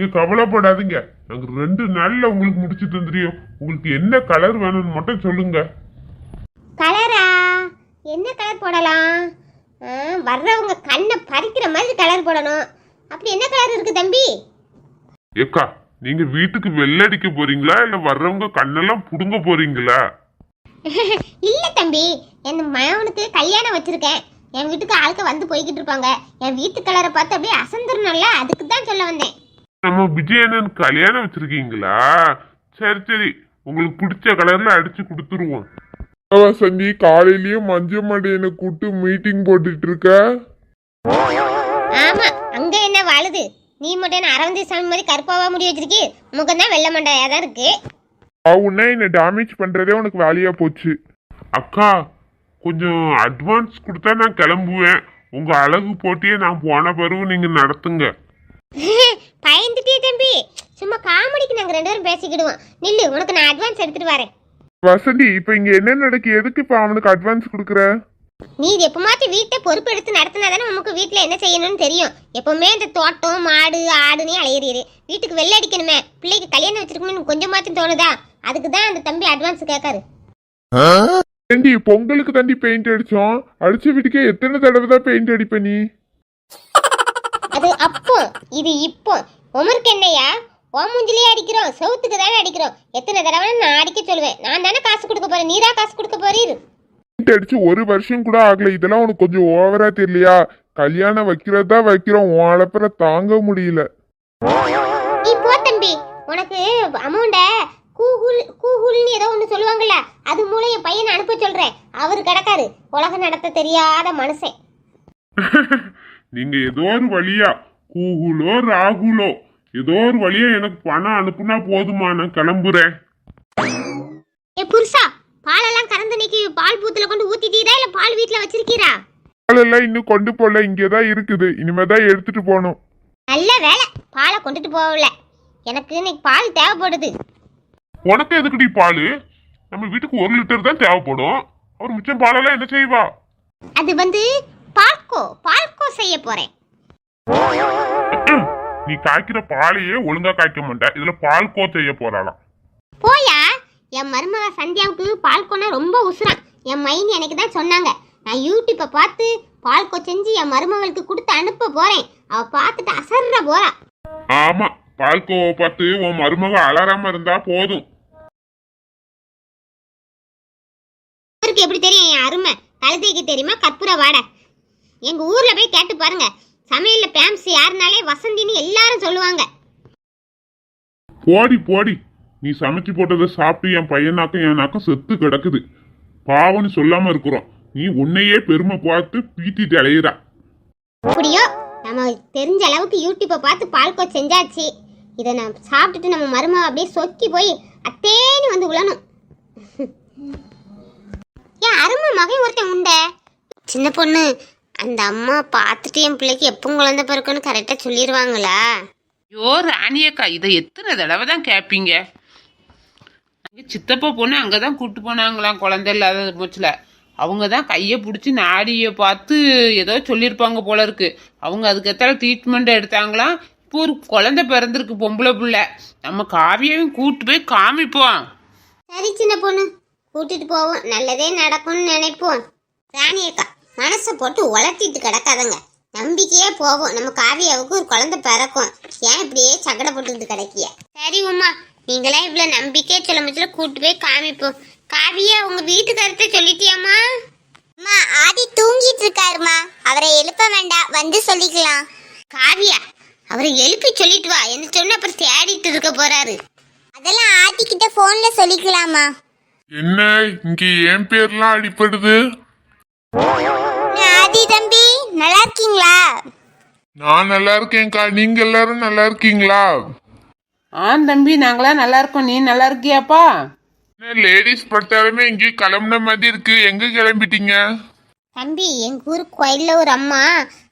நீங்க கவலைப்படாதீங்க. நாங்க ரெண்டு நாள்ல உங்களுக்கு முடிச்சு தந்துரியோம் உங்களுக்கு என்ன கலர் வேணும்னு மட்டும் சொல்லுங்க. கலரா என்ன கலர் போடலாம்? வர்றவங்க கண்ணை பறிக்கிற மாதிரி கலர் போடணும். அப்படி என்ன கலர் இருக்கு தம்பி? ஏக்கா நீங்க வீட்டுக்கு வெள்ளடிக்க போறீங்களா? இல்ல வர்றவங்க கண்ணெல்லாம் புடுங்க போறீங்களா? இல்ல தம்பி என் மகனுக்கு கல்யாணம் வச்சிருக்கேன். என் வீட்டுக்கு ஆளுக்க வந்து போய்கிட்டு இருப்பாங்க. என் வீட்டு கலரை பார்த்து அப்படியே அசந்துடணும்ல அதுக்கு தான் சொல்ல வந்தேன். நம்ம விஜயனன் கல்யாணம் வச்சிருக்கீங்களா? சரி சரி. உங்களுக்கு பிடிச்ச கலர்ல அடிச்சு கொடுத்துருவோம். வசந்தி காலையிலயே மஞ்சள் மடையனை கூட்டு மீட்டிங் போட்டுட்டு இருக்க ஆமா அங்க என்ன வாழுது? நீ மட்டும் அரவந்தி சாமி மாதிரி கருப்பாவா முடி வச்சிருக்கி? முகம் தான் வெள்ளை மண்டையா தான் இருக்கு. அவனா என்ன டேமேஜ் பண்றதே உனக்கு வேலையா போச்சு. அக்கா கொஞ்சம் அட்வான்ஸ் கொடுத்தா நான் கிளம்புவேன். உங்க அழகு போட்டியே நான் போன பிறகு நீங்க நடத்துங்க. பயந்துட்டே தம்பி. சும்மா காமெடிக்கு நாங்க ரெண்டு பேரும் பேசிக்கிடுவோம். நில்லு உனக்கு நான் அட்வான்ஸ் எடுத்துட்டு வரேன். வசந்தி இப்ப இங்க என்ன நடக்கு? எதுக்கு இப்ப அவனுக்கு அட்வான்ஸ் கொடுக்குற? நீ இது எப்பமாச்சும் வீட்டை பொறுப்பு எடுத்து நடத்தினா தானே நமக்கு வீட்டில் என்ன செய்யணும்னு தெரியும். எப்பவுமே இந்த தோட்டம் மாடு ஆடுனே அலையிறீரு. வீட்டுக்கு வெள்ளை அடிக்கணுமே. பிள்ளைக்கு கல்யாணம் வச்சிருக்கணும்னு கொஞ்சமாச்சும் தோணுதா? அதுக்கு தான் அந்த தம்பி அட்வான்ஸ் கேட்காரு ஏண்டி பொங்கலுக்கு தாண்டி பெயிண்ட் அடிச்சோம். அடிச்ச வீட்டுக்கே எத்தனை தடவை தான் பெயிண்ட் அடிப்ப நீ? அது அப்போ இது இப்போ. உமருக்கு என்னையா? ஓ மூஞ்சிலேயே அடிக்கிறோம். செவுத்துக்கு தானே அடிக்கிறோம். எத்தனை தடவை நான் அடிக்க சொல்லுவேன் நான் தானே காசு கொடுக்க போறேன். நீரா காசு கொடுக்க போறீரு. அடிச்சு ஒரு வருஷம் கூட ஆகல. இதெல்லாம் உனக்கு கொஞ்சம் ஓவரா தெரியலையா? கல்யாணம் வைக்கிறதா வைக்கிறோம். உன் அளப்புற தாங்க முடியல. நீ போ தம்பி. உனக்கு அமௌண்ட கூகுள் கூகுள்னு ஏதோ ஒன்று சொல்லுவாங்கல்ல அது மூலம் என் பையனை அனுப்ப சொல்றேன். அவர் கிடக்காரு. உலகம் நடத்த தெரியாத மனுஷன். நீங்க ஏதோ ஒரு வழியா கூகுளோ ராகுலோ ஏதோ ஒரு வழியா எனக்கு பணம் அனுப்புனா போதுமா? நான் கிளம்புறேன். ஏ புருஷா பாலெல்லாம் கறந்து இன்னைக்கு பால் பூத்துல கொண்டு ஊத்திட்டீரா? இல்ல பால் வீட்ல வச்சிருக்கீரா? பாலெல்லாம் இன்னும் கொண்டு போல இங்கதான் இருக்குது. இனிமேதான் எடுத்துட்டு போகணும். நல்ல வேலை. பாலை கொண்டுட்டு போகல. எனக்கு இன்னைக்கு பால் தேவைப்படுது. உனக்கு எதுக்குடி பால்? நம்ம வீட்டுக்கு ஒரு லிட்டர் தான் தேவைப்படும். அவர் மிச்சம் பாலெல்லாம் என்ன செய்வா? அது வந்து பால்கோ பால்கோ செய்ய போறேன். நீ காய்க்கிற பாலையே ஒழுங்கா காய்க்க மாட்டேன் இதுல பால் கோ செய்ய போறாளாம். போயா? என் மருமக சந்தியாவுக்கு பால்கோனா ரொம்ப உசுரான் என் மைனி எனக்கு தான் சொன்னாங்க. நான் யூடியூப்பை பார்த்து பால்கோ செஞ்சு என் மருமகளுக்கு கொடுத்து அனுப்ப போறேன். அவ பார்த்துட்டு அசர்ற போறா. ஆமா பால் கோவை பார்த்து உன் மருமக அலறாம இருந்தா போதும். எப்படி தெரியும் என் அருமை? கழுதைக்கு தெரியுமா? கற்பூர வாடை எங்க ஊர்ல போய் கேட்டு பாருங்க. சமையல்ல பேம்ஸ் யாருனாலே வசந்தின்னு எல்லாரும் சொல்லுவாங்க. போடி போடி. நீ சமைச்சு போட்டதை சாப்பிட்டு என் பையனாக்கும் என் நாக்கும் செத்து கிடக்குது. பாவம்னு சொல்லாம இருக்கிறோம். நீ உன்னையே பெருமை பார்த்து பீத்திட்டு அலையிறா அப்படியோ நம்ம தெரிஞ்ச அளவுக்கு யூடியூப்பை பார்த்து பால்கோ செஞ்சாச்சு. இதை நான் சாப்பிட்டுட்டு நம்ம மருமக அப்படியே சொக்கி போய் அத்தேன்னு வந்து உழணும். ஏன் அருமை மகன் ஒருத்தன் உண்ட. சின்ன பொண்ணு அந்த அம்மா பார்த்துட்டு என் பிள்ளைக்கு எப்போ குழந்தை பிறக்குன்னு கரெக்டாக சொல்லிடுவாங்களா ஐயோ ராணியக்கா இதை எத்தனை தடவை தான் கேட்பீங்க அங்கே சித்தப்பா பொண்ணு அங்கே தான் கூப்பிட்டு போனாங்களாம் குழந்தை இல்லாத மூச்சில் அவங்க தான் கையை பிடிச்சி நாடியை பார்த்து ஏதோ சொல்லியிருப்பாங்க போல இருக்கு. அவங்க அதுக்கு எத்தனை ட்ரீட்மெண்ட் எடுத்தாங்களாம். இப்போ ஒரு குழந்தை பிறந்திருக்கு பொம்பளை பிள்ளை. நம்ம காவியாவையும் கூப்பிட்டு போய் காமிப்போம். சரி சின்ன பொண்ணு. கூட்டிட்டு போவோம். நல்லதே நடக்கும்னு நினைப்போம். ராணி அக்கா மனசை போட்டு உலர்த்திட்டு கிடக்காதங்க. நம்பிக்கையே போவோம் நம்ம காவியாவுக்கு ஒரு குழந்தை பிறக்கும். ஏன் இப்படியே சக்கடை போட்டுக்கிட்டு கிடைக்கிய? சரி உமா நீங்களே இவ்வளவு நம்பிக்கையே சொல்ல முடியல கூட்டு போய் காமிப்போம். காவியா உங்க வீட்டுக்காரத்தை சொல்லிட்டியாமா அம்மா ஆதி தூங்கிட்டு இருக்காருமா. அவரை எழுப்ப வேண்டாம். வந்து சொல்லிக்கலாம். காவியா அவரை எழுப்பி சொல்லிட்டு வா. என்ன சொன்ன அப்புறம் தேடிட்டு இருக்க போறாரு. அதெல்லாம் ஆதி கிட்ட போன்ல சொல்லிக்கலாமா? என்ன இங்க என் பேர்லாம் அடிப்படுது? ஆதி தம்பி நல்லா இருக்கீங்களா நான் நல்லா இருக்கேன்க்கா நீங்க எல்லாரும் நல்லா இருக்கீங்களா ஆ தம்பி நாங்களாம் நல்லா இருக்கோம் நீ நல்லா இருக்கியாப்பா லேடிஸ் பட்டாலுமே இங்கே கிளம்புன மாதிரி இருக்கு. எங்க கிளம்பிட்டீங்க? தம்பி எங்க ஊர் கோயில்ல ஒரு அம்மா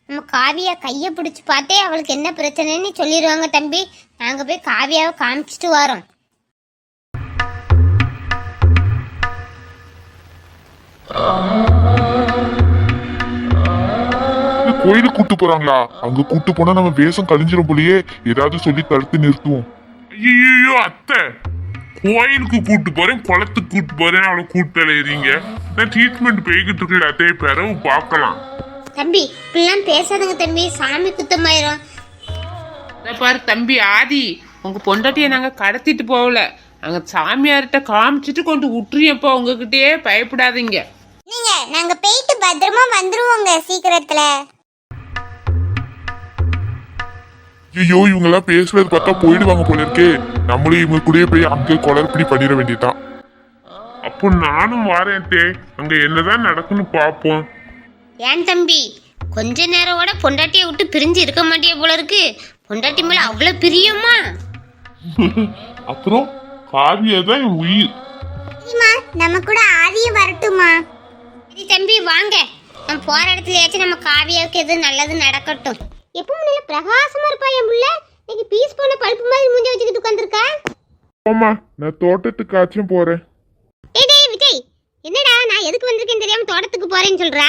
நம்ம காவியா கையை பிடிச்சு பார்த்தே அவளுக்கு என்ன பிரச்சனைன்னு சொல்லிடுவாங்க தம்பி. நாங்க போய் காவியாவை காமிச்சிட்டு வரோம். ஆ கோயிலுக்கு கூட்டு போறாங்களா? அங்க கூட்டு போனா நம்ம வேஷம் கழிஞ்சிரும் போலயே. ஏதாவது சொல்லி தடுத்து நிறுத்துவோம். ஐயோ அத்தை. கோயிலுக்கு கூட்டு போறேன் குளத்துக்கு கூட்டு போறேன் அவளை கூட்டு அலையறீங்க. நான் ட்ரீட்மெண்ட் போய்கிட்டு இருக்குல்ல அத்தையை பிறகு பார்க்கலாம். தம்பி இப்படிலாம் பேசாதங்க தம்பி. சாமி குத்தமாயிரும். பாரு தம்பி ஆதி. உங்க பொண்டாட்டியை நாங்க கடத்திட்டு போகல. நாங்க சாமியார்கிட்ட காமிச்சிட்டு கொண்டு விட்டுறியப்பா உங்ககிட்டயே பயப்படாதீங்க. நீங்க நாங்க போயிட்டு பத்திரமா வந்துருவோங்க சீக்கிரத்துல. ஐயோ இவங்க எல்லாம் பேசுறது பார்த்தா போயிடுவாங்க போல இருக்கே. நம்மளும் இவங்க கூடயே போய் அங்க குளறுபடி பண்ணிட வேண்டியதுதான். அப்போ நானும் வரேன் அத்தே அங்க என்னதான் நடக்குன்னு பார்ப்போம். ஏன் தம்பி? கொஞ்ச நேரோட பொண்டாட்டியை விட்டு பிரிஞ்சு இருக்க மாட்டிய போல இருக்கு. பொண்டாட்டி மேல அவ்வளவு பிரியமா? அப்புறம் காவியா தான் என் உயிர். நம்ம கூட ஆதியும் வரட்டுமா சரி தம்பி வாங்க. நம்ம போற இடத்துலயாச்சும் நம்ம காவியாவுக்கு எது நல்லது நடக்கட்டும். எப்பவும் நல்ல பிரகாசமா இருப்பா என் புள்ள. இன்னைக்கு பீஸ் போன பல்பு மாதிரி மூஞ்சி வச்சுக்கிட்டு உட்காந்துருக்கா ஆமா நான் தோட்டத்துக்காச்சும் போறேன். டேய் டேய் விஜய் என்னடா நான் எதுக்கு வந்திருக்கேன்னு தெரியாம தோட்டத்துக்கு போறேன்னு சொல்றா?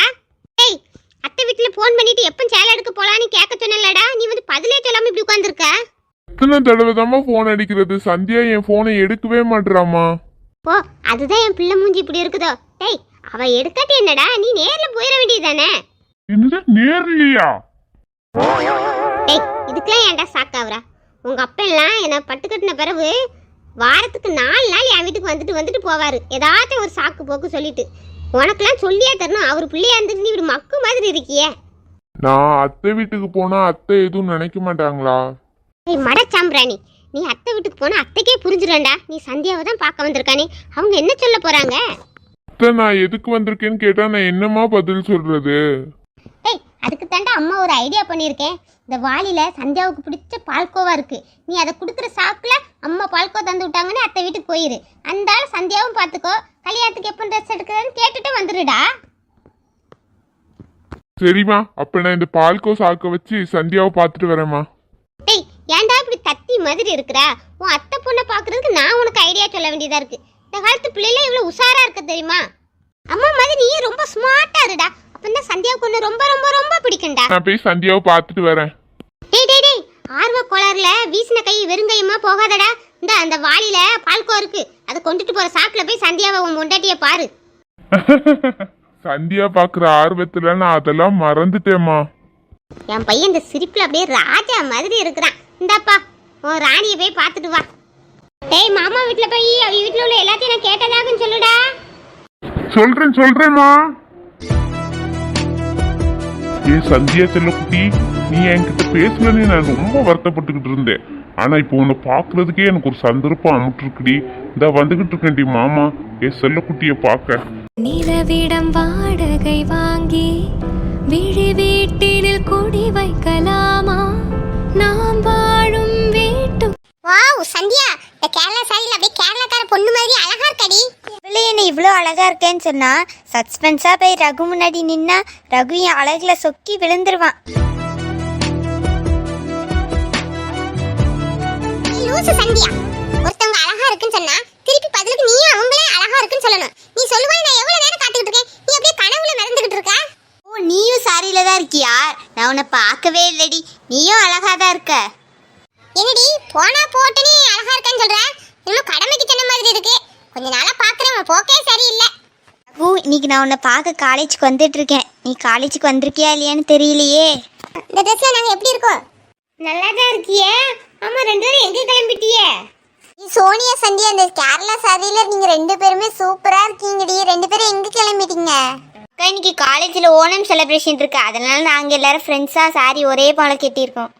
டேய் அத்தை வீட்டுல ஃபோன் பண்ணிட்டு எப்போ சேலை எடுக்க போலான்னு கேட்க சொன்னலடா நீ வந்து பதிலே சொல்லாம இப்படி உட்காந்துருக்க எத்தனை தடவை தாம்மா போன் அடிக்கிறது? சந்தியா என் போனை எடுக்கவே மாட்றாமா போ அதுதான் என் பிள்ளை மூஞ்சி இப்படி இருக்குதோ. டேய் அவ எடுக்காட்டி என்னடா? நீ நேர்ல போயிட வேண்டியதானே என்னது நேர்லையா? டேய் இதுக்கெல்லாம் ஏன்டா சாக்காவரா உங்க அப்பா எல்லாம் என்ன பட்டு கட்டின பிறகு வாரத்துக்கு நாலு நாள் என் வீட்டுக்கு வந்துட்டு வந்துட்டு போவாரு. ஏதாச்சும் ஒரு சாக்கு போக்கு சொல்லிட்டு. உனக்கெல்லாம் சொல்லியே தரணும். அவர் பிள்ளையா இருந்துட்டு நீ இப்படி மக்கு மாதிரி இருக்கியே. நான் அத்தை வீட்டுக்கு போனா அத்தை எதுவும் நினைக்க மாட்டாங்களா? ஏய் மடச்சாம்பிராணி நீ அத்தை வீட்டுக்கு போனா அத்தைக்கே புரிஞ்சிடும்டா நீ சந்தியாவை தான் பார்க்க வந்திருக்கானே. அவங்க என்ன சொல்ல போறாங்க? அத்தை நான் எதுக்கு வந்திருக்கேன்னு கேட்டா நான் என்னமா பதில் சொல்றது? அதுக்கு தாண்டா அம்மா ஒரு ஐடியா பண்ணியிருக்கேன். இந்த வாளியில சந்தியாவுக்கு பிடிச்ச பால்கோவா இருக்கு. நீ அதை கொடுக்குற சாக்குல அம்மா பால்கோ தந்து விட்டாங்கன்னு அத்தை வீட்டுக்கு போயிரு. அந்த ஆள் சந்தியாவும் பார்த்துக்கோ. கல்யாணத்துக்கு எப்போ ட்ரெஸ் எடுக்கிறேன்னு கேட்டுட்டு வந்துடுடா சரிம்மா அப்ப நான் இந்த பால்கோ சாக்க வச்சு சந்தியாவை பார்த்துட்டு வரேம்மா. ஏய் ஏன்டா இப்படி தத்தி மாதிரி இருக்கிறா? உன் அத்தை பொண்ணை பார்க்கறதுக்கு நான் உனக்கு ஐடியா சொல்ல வேண்டியதா இருக்கு. இந்த காலத்து பிள்ளைல இவ்வளவு உஷாரா இருக்க தெரியுமா? அம்மா மாதிரி நீ ரொம்ப ஸ்மார்ட்டா இருடா. அப்பதான் சந்தியாவுக்கு ஒன்று ரொம்ப ரொம்ப ரொம்ப பிடிக்கும்டா. நான் போய் சந்தியாவை பார்த்துட்டு வரேன். டேய் டேய் டேய் ஆர்வ கோளாறுல வீசின கை வெறுங்கையுமா போகாதடா. இந்த அந்த வாளியில பால்கோ இருக்கு. அதை கொண்டுட்டு போற சாக்குல போய் சந்தியாவை உன் முண்டாட்டிய பாரு. சந்தியா பாக்குற ஆர்வத்துல நான் அதெல்லாம் மறந்துட்டேம்மா. என் பையன் இந்த சிரிப்புல அப்படியே ராஜா மாதிரி இருக்கிறான். இந்தாப்பா உன் ராணியை போய் பார்த்துட்டு வா. டேய் மாமா வீட்ல போய் அவ வீட்ல உள்ள எல்லாத்தையும் நான் கேட்டதாகன்னு சொல்லுடா. சொல்றேன் சொல்றேம்மா. ஏ சந்தியா செல்லக்குட்டி நீ என்கிட்ட பேசலன்னு நான் ரொம்ப வருத்தப்பட்டுக்கிட்டு இருந்தேன். ஆனா இப்போ உன்னை பார்க்கறதுக்கே எனக்கு ஒரு சந்தர்ப்பம் அமுட்டிருக்குடி. இந்த வந்துகிட்டு இருக்கேன்டி மாமா. ஏ செல்லக்குட்டிய பார்க்க. நிலவிடம் வாடகை வாங்கி விழி வீட்டினில் குடி வைக்கலாமா? நாம் வாழ வாவ் சந்தியா இந்த கேரளா சாரியில் அப்படியே கேரளாக்கார பொண்ணு மாதிரி அழகா இருக்கடி. இவ்வளோ என்ன இவ்வளோ அழகா இருக்கேன்னு சொன்னா சஸ்பென்ஸா போய் ரகு முன்னாடி நின்னா ரகு என் அழகுல சொக்கி விழுந்துருவான். லூசு சந்தியா ஒருத்தவங்க அழகா இருக்குன்னு சொன்னா திருப்பி பதிலுக்கு நீயும் அவங்களே அழகா இருக்குன்னு சொல்லணும். நீ சொல்லுவா நான் எவ்வளவு நேரம் காத்துக்கிட்டு இருக்கேன்? நீ அப்படியே கனவுல மறந்துகிட்டு இருக்க? ஓ நீயும் சாரியில தான் இருக்கியா? நான் உன்னை பார்க்கவே இல்லடி. நீயும் அழகா தான் இருக்க. என்னடி போனா போட்டுனே அழகா இருக்கேன்னு சொல்ற? இன்னும் கடமைக்கு சொன்ன மாதிரி இருக்கு. கொஞ்ச நாளா பாக்குறேன் உன் போக்கே சரியில்லை. ரகு இன்னைக்கு நான் உன்னை பார்க்க காலேஜுக்கு வந்துட்டு இருக்கேன். நீ காலேஜுக்கு வந்திருக்கியா இல்லையான்னு தெரியலையே. இந்த ட்ரெஸ்ல நாங்க எப்படி இருக்கோம்? நல்லா தான் இருக்கியே. ஆமா ரெண்டு பேரும் எங்க கிளம்பிட்டியே? சோனியா சந்தியா இந்த கேரளா சாரியில நீங்க ரெண்டு பேருமே சூப்பரா இருக்கீங்கடி. ரெண்டு பேரும் எங்க கிளம்பிட்டீங்க? அக்கா இன்னைக்கு காலேஜ்ல ஓணம் செலிப்ரேஷன் இருக்கு. அதனால நாங்க எல்லாரும் ஃப்ரெண்ட்ஸா சாரி ஒரே போல கட்டியிருக்கோம்.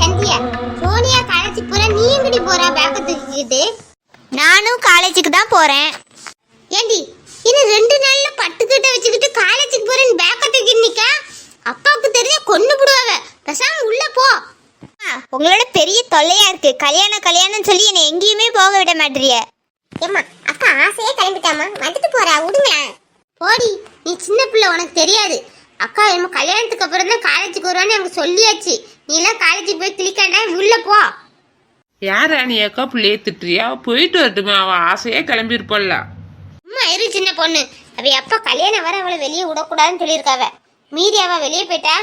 சந்தியா சோனியா காலேஜுக்கு போற நீ எங்கடி போறா? பேக்க தூக்கிக்கிட்டு நானும் காலேஜுக்கு தான் போறேன். ஏண்டி இன்னும் ரெண்டு நாள்ல பட்டுக்கிட்ட வச்சுக்கிட்டு காலேஜுக்கு போறேன்னு பேக்க தூக்கிட்டு நிக்க? அப்பாவுக்கு தெரிஞ்ச கொண்டு விடுவாவ பேசாம உள்ள போ. உங்களோட பெரிய தொல்லையா இருக்கு. கல்யாணம் கல்யாணம் சொல்லி என்னை எங்கேயுமே போக விட மாட்டீங்க ஏம்மா அக்கா ஆசையே கிளம்பிட்டாமா வந்துட்டு போறா விடுங்களேன் போடி நீ சின்ன பிள்ளை உனக்கு தெரியாது. அக்கா நம்ம கல்யாணத்துக்கு அப்புறம் தான் காலேஜுக்கு வருவான்னு அவங்க சொல்லியாச்சு. நீ எல்லாம் காலேஜுக்கு போய் கிளிக்காண்டா உள்ள போ. யார் ராணி அக்கா பிள்ளைய திட்டுறியா? போயிட்டு வரட்டுமே அவன் ஆசையா கிளம்பியிருப்பாள்ல. அம்மா இரு சின்ன பொண்ணு. அவ எப்ப கல்யாணம் வர அவளை வெளியே விடக்கூடாதுன்னு சொல்லியிருக்காவ. மீறி அவ வெளியே போயிட்டா?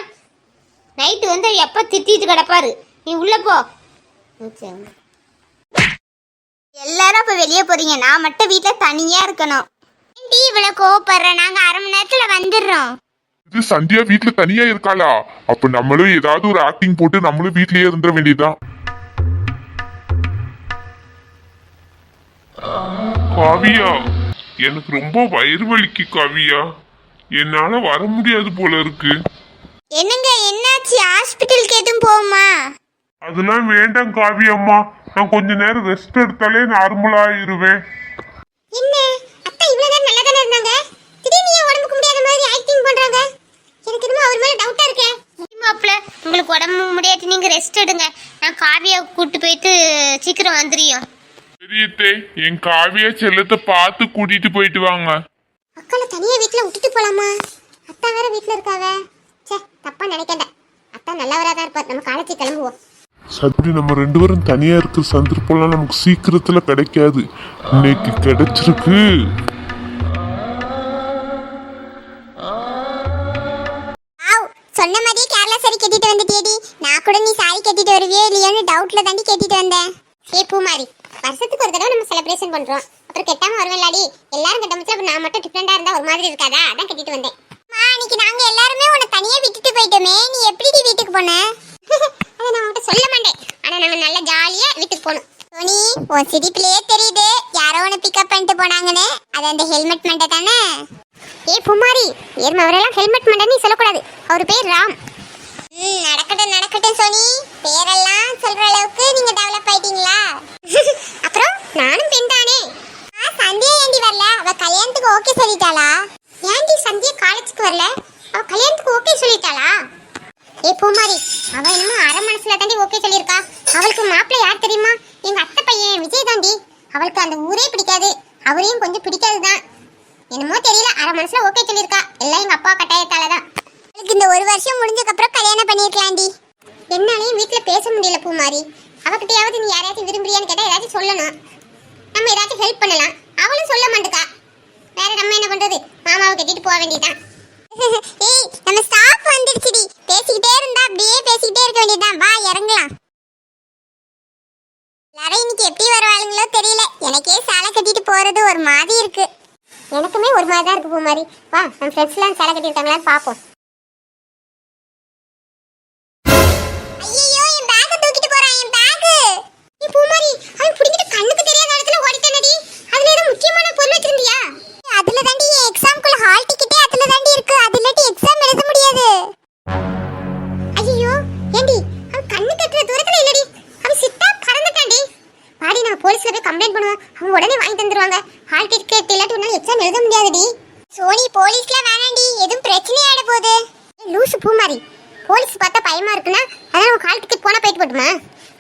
நைட்டு வந்து அவ எப்ப திட்டிட்டு கிடப்பாரு? நீ உள்ள போ. எல்லாரும் அப்ப வெளியே போறீங்க. நான் மட்டும் வீட்ல தனியா இருக்கணும். டீ இவ்வளவு கோவப்படுற? நாங்க அரை மணி நேரத்துல வந்துடுறோம். இது சந்தியா வீட்ல தனியா இருக்காளா? அப்ப நம்மளும் ஏதாவது ஒரு ஆக்டிங் போட்டு நம்மளும் வீட்லயே இருந்துட வேண்டியதுதான். காவியா எனக்கு ரொம்ப வயிறு வலிக்கு காவியா. என்னால வர முடியாது போல இருக்கு. என்னங்க என்னாச்சு? ஹாஸ்பிட்டலுக்கு எதுவும் போகுமா? அதெல்லாம் வேண்டாம் காவியம்மா நான் கொஞ்ச நேரம் ரெஸ்ட் எடுத்தாலே நார்மலா ஆயிருவேன். என்ன? அத்தா இவ்வளவு நேரம் நல்லா தானே இருந்தாங்க? திடீர்னு ஏன் உடம்புக்கு முடியாத மாதிரி ஆக்டிங் பண்றாங்க? எனக்கு என்னமோ அவர் மேல டவுட்டா இருக்கே. மாப்பிள்ள உங்களுக்கு உடம்பு முடியாட்டி நீங்க ரெஸ்ட் எடுங்க. நான் காவியா கூட்டு போயிட்டு சீக்கிரம் வந்துரியும் பெரியத்தே என் காவியா செல்லத்தை பார்த்து கூட்டிட்டு போயிட்டு வாங்க. அக்கால தனியா வீட்ல விட்டுட்டு போலாமா? அத்தா வேற வீட்ல இருக்காவ. ச்சே தப்பா நினைக்கണ്ട அத்தா நல்லவரா தான் இருப்பார். நம்ம காலேஜ் கிளம்புவோம். சத்ரி நம்ம ரெண்டு பேரும் தனியா இருக்கிற சந்தர்ப்பம்லாம் நமக்கு சீக்கிரத்துல கிடைக்காது. இன்னைக்கு கிடைச்சிருக்கு. சொன்ன மாதிரியே கேரளா சாரி கட்டிட்டு வந்துட்டியேடி. நான் கூட நீ சாரி கட்டிட்டு வருவியோ இல்லையோன்னு டவுட்ல தாண்டி கட்டிட்டு வந்தேன். ஏ பூமாரி வருஷத்துக்கு ஒரு தடவை நம்ம செலிப்ரேஷன் பண்றோம். அப்புறம் கெட்டாம வருவேன்லாடி. எல்லாரும் கட்ட முடிச்சு நான் மட்டும் டிஃப்ரெண்டா இருந்தா ஒரு மாதிரி இருக்காதா? அதான் கட்டிட்டு வந்தேன். மா இன்னைக்கு நாங்க எல்லாருமே உன்னை தனியா விட்டுட்டு போயிட்டோமே. நீ எப்படி வீட்டுக்கு போன? அதை நான் உன்கிட்ட சொல்ல மாட்டேன். ஆனா நாங்க நல்லா ஜாலியா வீட்டுக்கு போகணும் சோனி உன் சிரிப்பிலேயே தெரியுது. யாரோ உன்னை பிக்கப் பண்ணிட்டு போனாங்கன்னு. அது அந்த ஹெல்மெட் மண்டை தானே? ஏ பூமாரி. ஏர்ம அவரெல்லாம் ஹெல்மெட் மண்டை நீ சொல்லக்கூடாது. அவர் பேர் ராம். ம் நடக்கட்டும் நடக்கட்டும் சோனி. பேரெல்லாம் சொல்ற அளவுக்கு நீங்க டெவலப் ஆயிட்டீங்களா? அப்புறம் நானும் பெண் தானே. ஆ சந்தியா ஏண்டி வரல? அவ கல்யாணத்துக்கு ஓகே சொல்லிட்டாளா? ஏன்டி சந்தியா காலேஜுக்கு வரல? அவ கல்யாணத்துக்கு ஓகே சொல்லிட்டாளா? ஏ பூமாரி அவ என்னமோ அரை மனசுல தாண்டி ஓகே சொல்லியிருக்கா. அவளுக்கு மாப்பிள்ளை யார் தெரியுமா? எங்க அத்தை பையன் விஜய் தாண்டி. அவளுக்கு அந்த ஊரே பிடிக்காது. அவரையும் கொஞ்சம் பிடிக்காது தான் என்னமோ தெரியல அரை மனசுல ஓகே சொல்லியிருக்கா. எல்லாம் எங்க அப்பா கட்டாயத்தால தான் அவளுக்கு இந்த ஒரு வருஷம் முடிஞ்சதுக்கு அப்புறம் கல்யாணம் பண்ணிருக்கலாம்டி என்னாலையும் வீட்ல பேச முடியல பூமாரி. அவகிட்டயாவது நீ யாரையாச்சும் விரும்புறியான்னு கேட்டா ஏதாச்சும் சொல்லணும். நம்ம ஏதாச்சும் ஹெல்ப் பண்ணலாம். அவளும் சொல்ல மாட்டுக்கா. வேற நம்ம என்ன பண்றது? மாமாவை கட்டிட்டு போக வேண்டியதுதான். ஏய் நம்ம ஸ்டாப் வந்துருச்சுடி. பேசிக்கிட்டே இருந்தா அப்படியே பேசிக்கிட்டே இருக்க வேண்டியதுதான். வா இறங்கலாம். எல்லாரும் இன்னைக்கு எப்படி வருவாளுங்களோ தெரியல. எனக்கே சேலை கட்டிட்டு போறது ஒரு மாதிரி இருக்கு. எனக்குமே ஒரு மாதிரி தான் இருக்கு மாதிரி வா நம்ம ஃப்ரெண்ட்ஸ்லாம் சேலை கட்டியிருக்காங்களான்னு பார்ப்போம் என் தூக்கிட்டு என் நீ அவன் பிடிக்கிட்டு கண்ணுக்கு தெரியாத இடத்துல முக்கியமான பொருள் ஹால் எக்ஸாம் முடியாது. ஏண்டி அவன் கண்ணு கட்டுற தூரத்துல சித்தா நான் போலீஸ்ல போய் கம்ப்ளைண்ட் பண்ணுவேன். அவங்க உடனே வாங்கி தந்துருவாங்க ஹால் டிக்கெட் இல்லாட்டி உன்னால எக்ஸாம் எழுத முடியாதுடி. சோனி போலீஸ்ல வேணாண்டி. எதுவும் பிரச்சனை ஆயிட போகுது. லூசு லூசு பூமாரி. போலீஸ் பார்த்தா பயமா இருக்குன்னா அதான் உன் ஹால் டிக்கெட் போனா போயிட்டு போட்டுமா?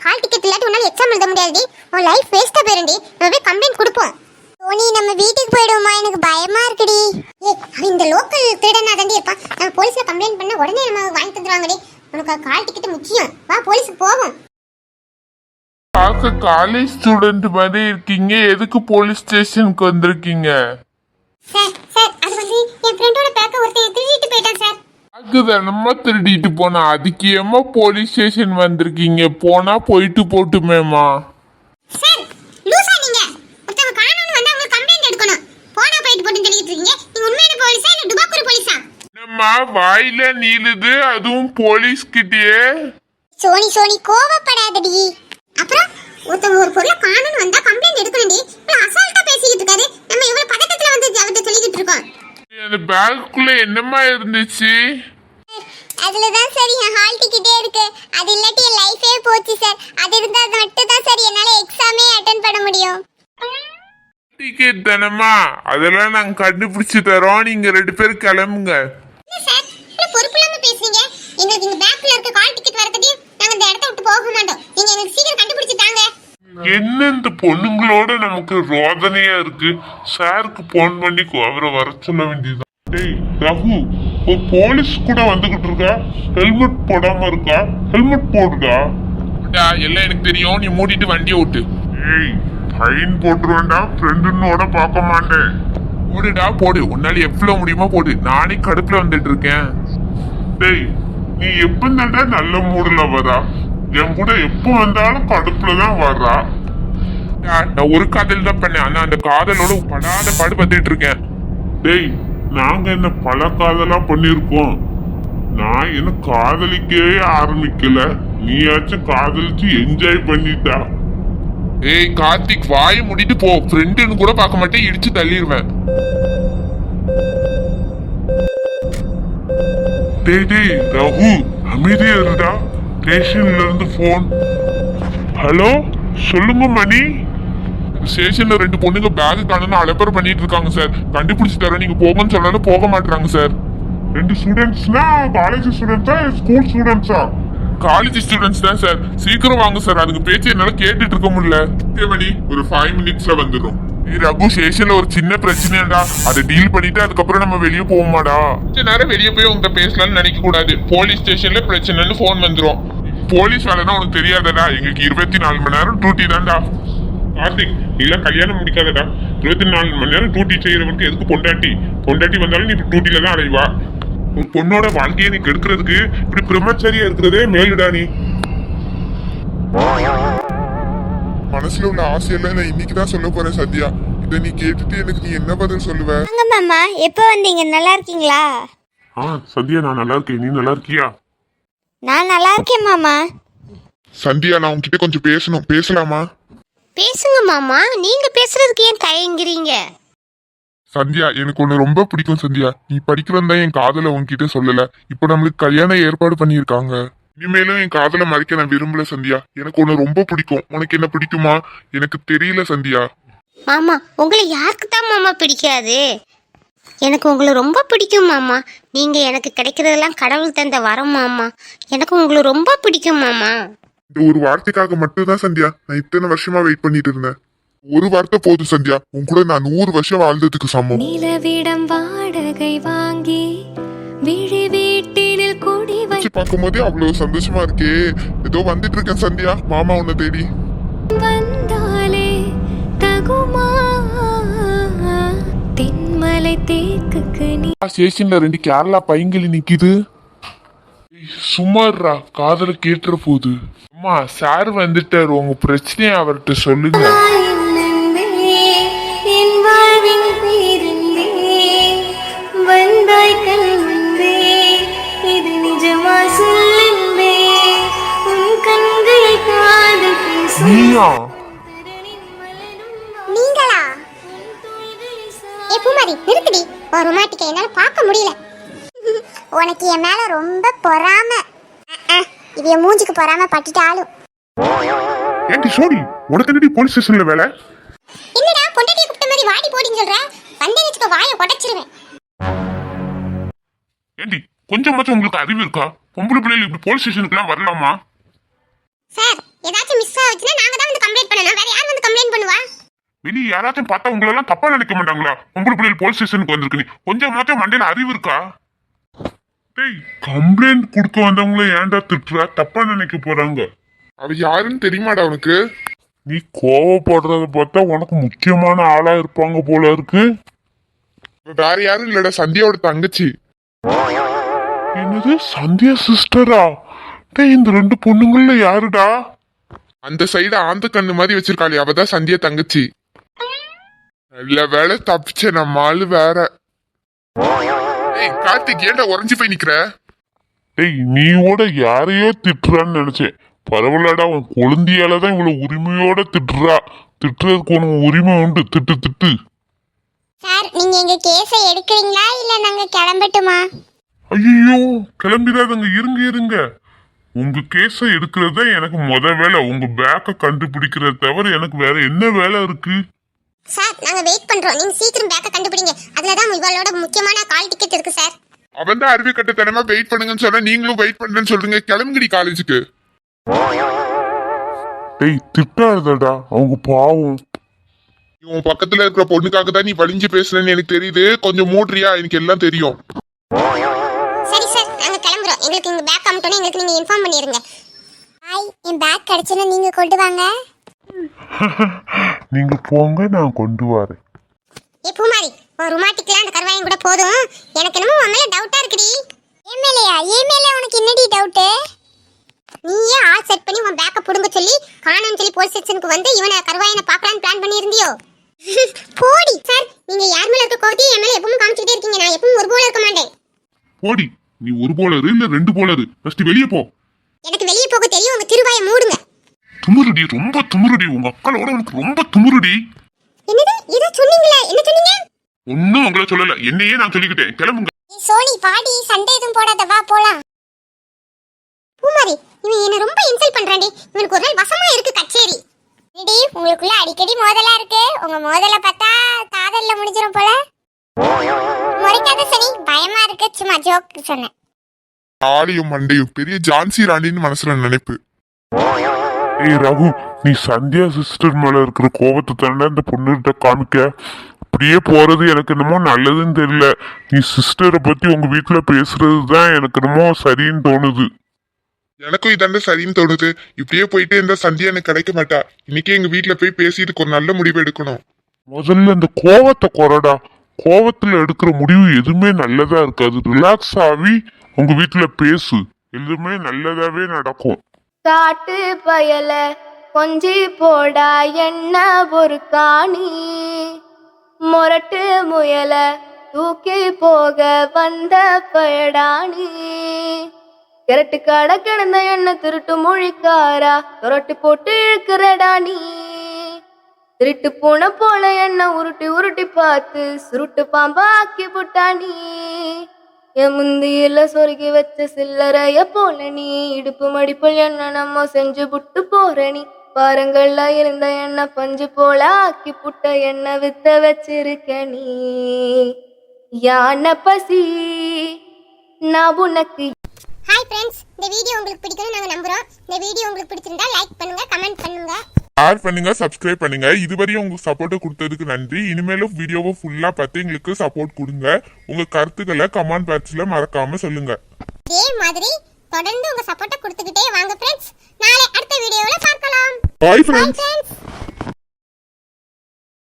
ஹால் டிக்கெட் இல்லாட்டி உன்னால எக்ஸாம் எழுத முடியாதுடி. உன் லைஃப் வேஸ்டா போயிருண்டி நம்ம போய் கம்ப்ளைண்ட் கொடுப்போம். சோனி நம்ம வீட்டுக்கு போயிடுவோமா எனக்கு பயமா இருக்குடி. ஏய் இந்த லோக்கல் திருடனா தாண்டி இருப்பான். நம்ம போலீஸ்ல கம்ப்ளைண்ட் பண்ண உடனே நம்ம வாங்கி தந்துருவாங்கடி. உனக்கு ஹால் டிக்கெட் முக்கியம். வா போலீஸுக்கு போவோம். பார்க்க காலேஜ் ஸ்டூடெண்ட் மாதிரி இருக்கீங்க. எதுக்கு போலீஸ் ஸ்டேஷனுக்கு வந்திருக்கீங்க? சார் சார் அது வந்து என் ஃப்ரெண்டோட பேக்க ஒருத்தன் திருடிட்டு போயிட்டான் சார். அதுதானம்மா திருடிட்டு போனா? அதுக்கு ஏம்மா போலீஸ் ஸ்டேஷன் வந்திருக்கீங்க? போனா போயிட்டு போட்டுமேம்மா. சார் லூசா நீங்க. ஒருத்தவங்க காணோம்னு வந்து அவங்க கம்ப்ளைண்ட் எடுக்கணும். போனா போயிட்டு போட்டு சொல்லிட்டு இருக்கீங்க. நீங்க உண்மையான போலீஸா இல்ல டுபாக்கூர் போலீஸா என்னம்மா வாயில நீளுது அதுவும் போலீஸ் கிட்டயே? சோனி சோனி கோவப்படாதடி. அப்புறம் ஒருத்தவங்க ஒரு பொருளை காணோம்னு வந்தா கம்ப்ளைண்ட் எடுக்கணும்டி. இவ்வளவு அசால்ட்டா பேசிக்கிட்டு இருக்காரு. நம்ம இவ்வளவு பதட்டத்துல வந்து அவர்கிட்ட சொல்லிக்கிட்டு இருக்கோம். அந்த பேக்குள்ள என்னம்மா இருந்துச்சு? அதுலதான் சார் என் ஹால் டிக்கெட்டே இருக்கு. அது இல்லாட்டி என் லைஃபே போச்சு சார் அது இருந்தா மட்டும் தான் சார் என்னால எக்ஸாமே அட்டன் பண்ண முடியும். டிக்கெட் தானம்மா? அதெல்லாம் நாங்க கண்டுபிடிச்சு தரோம். நீங்க ரெண்டு பேரும் கிளம்புங்க. சார் பொறுப்பு இல்லாம பேசுறீங்க. எங்களுக்கு இங்க பேக்ல இருக்க கால் டிக்கெட் வரதுக்கு விட்டு போக மாட்டோம். நீங்க எங்களுக்கு சீக்கிரம் கண்டுபிடிச்சு தாங்க. என்ன இந்த பொண்ணுங்களோட நமக்கு ரோதனையா இருக்கு? சாருக்கு போன் பண்ணி அவரை வர சொல்ல வேண்டியதுதான். டேய் ரகு ஒரு போலீஸ் கூட வந்துகிட்டு இருக்கா? ஹெல்மெட் போடாம இருக்கா? ஹெல்மெட் போடுடா. எல்லாம் எனக்கு தெரியும். நீ மூடிட்டு வண்டியை ஓட்டு. ஏய் ஃபைன் போட்டுருவேன்டா. ஃப்ரெண்டுன்னோட பார்க்க மாட்டேன். போடுடா போடு. உன்னால எவ்வளவு முடியுமோ போடு. நானே கடுப்புல வந்துட்டு இருக்கேன். டேய் நீ எப்ப தாண்டா நல்ல மூடுல வரா? என் கூட எப்போ வந்தாலும் கடுப்புல தான் வர்றா. நான் ஒரு காதல் தான் பண்ணேன். ஆனா அந்த காதலோட படாத பாடு பத்துட்டு இருக்கேன். டேய் நாங்க என்ன பல காதலா பண்ணிருக்கோம் நான் என்ன காதலிக்கவே ஆரம்பிக்கல. நீயாச்சும் காதலிச்சு என்ஜாய் பண்ணிட்டா. ஏய் கார்த்திக் வாயை முடிட்டு போ. ஃப்ரெண்டுன்னு கூட பார்க்க மாட்டேன். இடிச்சு தள்ளிடுவேன் டேய் டேய் ரகு அமைதியா இருடா. ஸ்டேஷன்ல இருந்து போன் ஹலோ சொல்லுங்க மணி. ஸ்டேஷன்ல ரெண்டு பொண்ணுங்க பேக் காணும்னு அலப்பற பண்ணிட்டு இருக்காங்க சார் கண்டுபிடிச்சு தரேன். நீங்க போங்கன்னு சொன்னாலும் போக மாட்டாங்க சார் ரெண்டு ஸ்டூடெண்ட்ஸ்னா காலேஜ் ஸ்டூடெண்ட்ஸா ஸ்கூல் ஸ்டூடெண்ட்ஸா காலேஜ் ஸ்டூடெண்ட்ஸ் தான் சார் சீக்கிரம் வாங்க சார் அதுக்கு பேச்சு என்னால கேட்டுட்டு இருக்க முடியல. மணி ஒரு ஃபைவ் மினிட்ஸ்ல வந்துடும் ரகு ஸ்டேஷன்ல ஒரு சின்ன பிரச்சனைடா அதை டீல் பண்ணிட்டு அதுக்கப்புறம் நம்ம வெளியே போவோமாடா. கொஞ்ச நேரம் வெளியே போய் உங்ககிட்ட பேசலாம்னு நினைக்க கூடாது போலீஸ் ஸ்டேஷன்ல பிரச்சனைன்னு ஃபோன் வந்துடும் போலீஸ் வேலைன்னா உனக்கு தெரியாதடா. எங்களுக்கு இருபத்தி நாலு மணி நேரம் டியூட்டி தான்டா. கார்த்திக் நீலாம் கல்யாணம் முடிக்காதடா. இருபத்தி நாலு மணி நேரம் டியூட்டி செய்யறவனுக்கு எதுக்கு பொண்டாட்டி? பொண்டாட்டி வந்தாலும் நீ டியூட்டில தான் அடைவா ஒரு பொண்ணோட வாழ்க்கையை நீ கெடுக்கிறதுக்கு இப்படி பிரம்மச்சரியா இருக்கிறதே மேலுடா நீ. மனசுல உள்ள ஆசையெல்லாம் நான் இன்னைக்கு தான் சொல்ல போறேன் சத்யா. இதை நீ கேட்டுட்டு எனக்கு நீ என்ன பதில் சொல்லுவ? மாமா எப்போ வந்தீங்க? நல்லா இருக்கீங்களா? ஆ சந்தியா நான் நல்லா இருக்கேன். நீ நல்லா இருக்கியா? நான் நல்லா இருக்கேன் மாமா. சந்தியா நான் உன்கிட்ட கொஞ்சம் பேசணும். பேசலாமா? பேசுங்க மாமா. நீங்க பேசுறதுக்கு ஏன் தயங்குறீங்க? சந்தியா எனக்கு ஒண்ணு ரொம்ப பிடிக்கும் சந்தியா. நீ படிக்கிறதா என் காதல உன்கிட்ட சொல்லல. இப்போ நம்மளுக்கு கல்யாணம் ஏற்பாடு பண்ணியிருக்காங்க. இனிமேலும் என் காதலை மறைக்க நான் விரும்பல சந்தியா. எனக்கு ஒண்ணு ரொம்ப பிடிக்கும். உனக்கு என்ன பிடிக்குமா? எனக்கு தெரியல சந்தியா. மாமா உங்களை யாருக்கு தான் மாமா பிடிக்காது? எனக்கு உங்களை ரொம்ப பிடிக்கும் மாமா. நீங்க எனக்கு கிடைக்கிறதெல்லாம் கடவுள் தந்த வரம் மாமா. எனக்கு உங்களை ரொம்ப பிடிக்கும் மாமா. இந்த ஒரு வார்த்தைக்காக மட்டும்தான் சந்தியா. நான் இத்தனை வருஷமா வெயிட் பண்ணிட்டு இருந்தேன். ஒரு வார்த்தை போதும் சந்தியா. உன் கூட நான் நூறு வருஷம் வாழ்ந்ததுக்கு சமம். நிலவிடம் வாடகை வாங்கி விழி வீட்டினில் குடி வை வச்சு பார்க்கும்போதே அவ்வளவு சந்தோஷமா இருக்கே. ஏதோ வந்துட்டு இருக்கேன் சந்தியா. மாமா உன்னை தேடி. வந்தாலே தகுமா தென்மலை தேக்குக்கு நீ ஸ்டேஷன்ல ரெண்டு கேரளா பையங்களி நிக்குது. சும்மாடுறா காதல கேட்டுற போகுது அம்மா சார் வந்துட்டாரு உங்க பிரச்சனையை அவர்கிட்ட சொல்லுங்க. என் ஏ பூமாரி நிறுத்துடி. ஒரு ரொமாட்டிக்க என்னால பார்க்க முடியல. உனக்கு என் மேல ரொம்ப பொறாம. இவைய மூஞ்சிக்கு பொறாம பட்டுட்டாலும் ஏன்டி சோடி உனக்கு என்னடி போலீஸ் ஸ்டேஷன்ல வேலை? என்னடா பொண்டாட்டிய கூப்பிட்ட மாதிரி வாடி போடின்னு சொல்ற? வந்தே வச்சுக்க வாயை உடைச்சிருவேன். ஏண்டி கொஞ்சமாச்சும் உங்களுக்கு அறிவு இருக்கா? பொம்பளை பிள்ளைகள் இப்படி போலீஸ் ஸ்டேஷனுக்குலாம் வரலாமா? சார் ஏதாச்சும் மிஸ் ஆச்சுன்னா நாங்க தான் வந்து கம்ப்ளைண்ட் பண்ணணும். வேற யார் வந்து கம்ப்ளைண்ட் பண்ணுவா? வெளியே யாராச்சும் பார்த்தா உங்களெல்லாம் தப்பா நினைக்க மாட்டாங்களா? பொம்பளை பிள்ளைகள் போலீஸ் ஸ்டேஷனுக்கு வந்திருக்கு. நீ கொஞ்சமாச்சும் மண்டையில அறிவு இருக்கா? டேய் கம்ப்ளைண்ட் கொடுக்க வந்தவங்கள ஏன்டா திட்டுறா? தப்பா நினைக்க போறாங்க. அவ யாருன்னு தெரியுமாடா உனக்கு? நீ கோவப்படுறத பார்த்தா உனக்கு முக்கியமான ஆளா இருப்பாங்க போல இருக்கு. வேற யாரும் இல்லடா சந்தியாவோட தங்கச்சி. என்னது? சந்தியா சிஸ்டரா டேய் இந்த ரெண்டு பொண்ணுங்கள்ல யாருடா? அந்த சைடு ஆந்த கண்ணு மாதிரி வச்சிருக்காளே அவ தான் சந்தியா தங்கச்சி. நல்ல வேலை தப்பிச்ச நம்ம ஆளு வேற. ஏய் கார்த்திக் ஏன்டா உறைஞ்சு போய் நிக்கிற? டேய் நீ கூட யாரையோ திட்டுறான்னு நினைச்சேன். பரவாயில்லடா உன் குழந்தையால தான் இவ்வளவு உரிமையோட திட்டுறா. திட்டுறதுக்கு உனக்கு உரிமை உண்டு. திட்டு திட்டு. சார் நீங்க எங்க கேஸை எடுக்கிறீங்களா? இல்ல நாங்க கிளம்பட்டுமா? ஐயோ கிளம்பிடாதங்க. இருங்க இருங்க. உங்க கேஸை எடுக்கிறது தான் எனக்கு முத வேலை. உங்க பேக்கை கண்டுபிடிக்கிறத தவிர எனக்கு வேற என்ன வேலை இருக்கு? சார் நாங்க வெயிட் பண்றோம். நீங்க சீக்கிரம் பேக்க கண்டுபிடிங்க. அதுலதான் இவளோட முக்கியமான கால் டிக்கெட் இருக்கு சார். அவன் தான் அருவி கட்டத்தனமா வெயிட் பண்ணுங்கன்னு சொன்னா நீங்களும் வெயிட் பண்ணுறேன்னு சொல்றீங்க கிளம்புங்கடி காலேஜுக்கு டேய் திட்டாதடா. அவங்க பாவம். உன் பக்கத்துல இருக்கிற பொண்ணுக்காக தான் நீ வலிஞ்சு பேசுறேன்னு எனக்கு தெரியுது. கொஞ்சம் மூட்றியா? எனக்கு எல்லாம் தெரியும். சரி சார். நாங்க கிளம்புறோம். எங்களுக்கு எங்க பேக் அமுட்டோன்னு எங்களுக்கு நீங்க இன்ஃபார்ம் பண்ணிருங்க. ஹாய் என் பேக் கிடைச்சுன்னா நீங்க கொண்டு வாங்க. நீங்க போங்க நான் கொண்டு வரேன். ஏ பூமாரி உன் ருமாட்டிக்லாம் அந்த கருவாயம் கூட போதும். எனக்கு என்னமோ உன் மேல டவுட்டா இருக்குடி. என் மேலயா? என் மேல உனக்கு என்னடி டவுட்டு நீயே ஆள் செட் பண்ணி உன் பேக்க புடுங்க சொல்லி காணோம்னு சொல்லி போலீஸ் ஸ்டேஷனுக்கு வந்து இவனை கருவாயனை பார்க்கலான்னு பிளான் பண்ணியிருந்தியோ? போடி. சார் நீங்க யார் மேல இருக்க கோவத்தையும் என் மேல எப்பவும் காமிச்சிட்டே இருக்கீங்க. நான் எப்பவும் ஒரு போல இருக்க மாட்டேன். போடி. நீ ஒரு போலரு இல்ல ரெண்டு போலரு ஃபர்ஸ்ட் வெளியே போ. எனக்கு வெளியே போக தெரியும். உங்க திருவாயை மூடுங்க. துமுருடி ரொம்ப துமுருடி. உங்க அக்களோட உனக்கு ரொம்ப துமுருடி. என்னது? ஏதோ சொன்னீங்களே. என்ன சொன்னீங்க? ஒன்னும் உங்களை சொல்லல. என்னையே நான் சொல்லிக்கிட்டேன். கிளம்புங்க. சோனி பாடி சண்டை எதுவும் போடாத. வா போலாம். பூமாரி இவன் என்ன ரொம்ப இன்சல்ட் பண்றான்டி. இவனுக்கு ஒரு நாள் வசமா இருக்கு கச்சேரி. ரெடி உங்களுக்குள்ள அடிக்கடி மோதலா இருக்கு. உங்க மோதல பார்த்தா காதல்ல முடிஞ்சிரும் போல. முறைக்காத சனி. பயமா இருக்கு. சும்மா ஜோக் சொன்னேன். ஆலியும் மண்டையும். பெரிய ஜான்சி ராணின்னு மனசுல நினைப்பு. ஏய் ரகு நீ சந்தியா சிஸ்டர் மேல இருக்கிற கோபத்தை தானே இந்த பொண்ணுகிட்ட காமிக்க? அப்படியே போறது எனக்கு என்னமோ நல்லதுன்னு தெரியல. நீ சிஸ்டரை பத்தி உங்க வீட்டுல பேசுறது தான் எனக்கு என்னமோ சரின்னு தோணுது. எனக்கும் இதாண்ட சரின்னு தோணுது. இப்படியே போயிட்டு இந்த சந்தியா எனக்கு கிடைக்க மாட்டா. இன்னைக்கே எங்க வீட்ல போய் பேசி இதுக்கு ஒரு நல்ல முடிவு எடுக்கணும். முதல்ல இந்த கோவத்தை குறடா. கோவத்துல எடுக்கிற முடிவு எதுவுமே நல்லதா இருக்காது. ரிலாக்ஸ் ஆகி உங்க வீட்டுல பேசு. எதுவுமே நல்லதாவே நடக்கும். காட்டு பயல கொஞ்சி போடா என்ன ஒரு காணி மொரட்டு முயல தூக்கி போக வந்த பயடானி கிரட்டு கடை கிடந்த என்ன திருட்டு மொழிக்காரா? துரட்டி போட்டு இழுக்கிறடா நீ திருட்டு போன போல என்ன உருட்டி உருட்டி பார்த்து சுருட்டு பாம்பா ஆக்கி புட்டா நீ என் முந்தியில சொருகி வச்ச சில்லறைய போல நீ இடுப்பு மடிப்பில் என்ன நம்ம செஞ்சு புட்டு போற நீ? பாருங்கள்ல இருந்த என்ன பஞ்சு போல ஆக்கி புட்ட என்ன வித்த வச்சிருக்க நீ? யானை பசி நான் உனக்கு ஹாய் ஃப்ரெண்ட்ஸ் இந்த வீடியோ உங்களுக்கு பிடிக்கும்னு நாங்கள் நம்புகிறோம் இந்த வீடியோ உங்களுக்கு பிடிச்சிருந்தா லைக் பண்ணுங்கள் கமெண்ட் பண்ணுங்கள் ஷேர் பண்ணுங்க சப்ஸ்கிரைப் பண்ணுங்க. இதுவரையும் உங்களுக்கு சப்போர்ட் கொடுத்ததுக்கு நன்றி. இனிமேலும் வீடியோவை ஃபுல்லா பார்த்து எங்களுக்கு சப்போர்ட் கொடுங்க. உங்க கருத்துக்களை கமெண்ட் பாக்ஸ்ல மறக்காம சொல்லுங்க. இதே மாதிரி தொடர்ந்து உங்க சப்போர்ட்டை கொடுத்துக்கிட்டே வாங்க ஃப்ரெண்ட்ஸ் நாளை அடுத்த வீடியோவில் பார்க்கலாம். Bye friends